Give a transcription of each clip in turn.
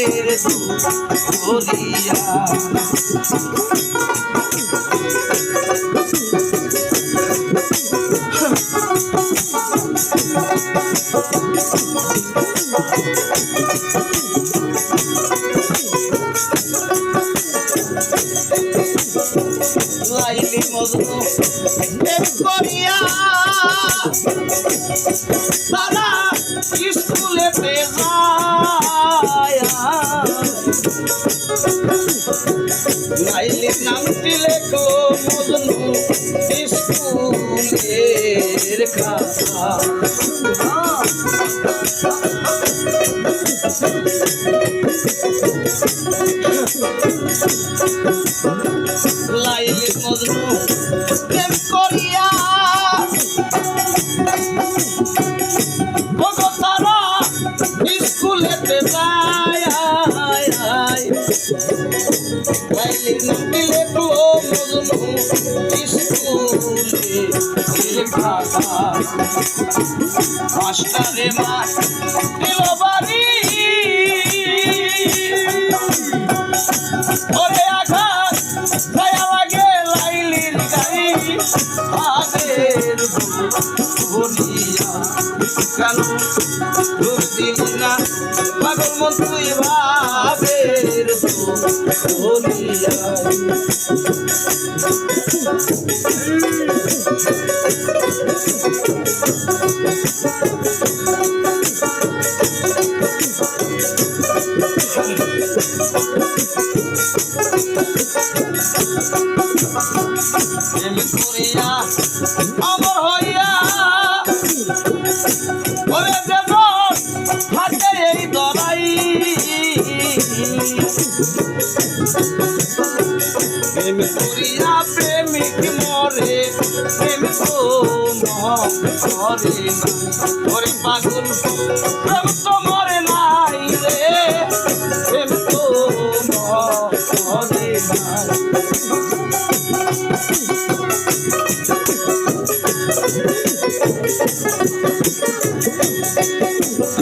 ভাবের দুলিয়া লাইলি স্কুলেতে যায় মজনু স্কুলের খাতা লাইলির মজনু প্রেম করিয়া স্কুলেতে যায় লাইলির নাম দিলে মাস্টারে মা দিল বাড়ি ওরে আঘাত দয়া লাগে লাইলির গাড়ি আগের বলিয়া কেন দুধ না পাগল মন তুই ভাবের অমর হইয়া ওরে দেব প্রেম করিয়া প্রেমিক মরে, প্রেম তো মরে ওরে পাগল, প্রেম তো মরে নাই রে, প্রেম তো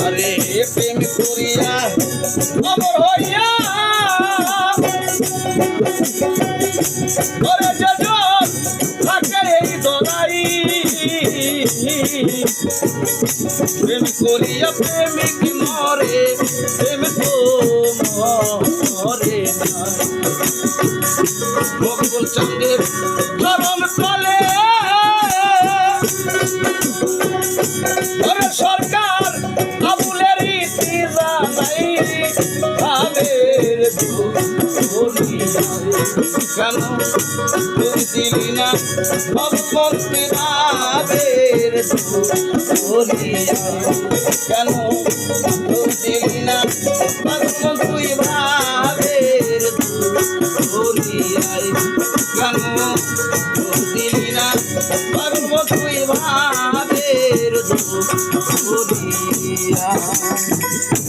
আরে প্রেম করিয়া অমর হইয়া প্রেম করিয়া প্রেমিক মরে, প্রেম তো মরে মকবুল চন্দ্রের চরণ তলে সরকার, আবুলের ইতি জানাই ভাবের কেন দিলি না ভগবন্তী ভাবের কেন তুই দিলি না ভগবন্তী ভাবের কেন তুই দিলি না ভাবের দুলিয়া আচ্ছা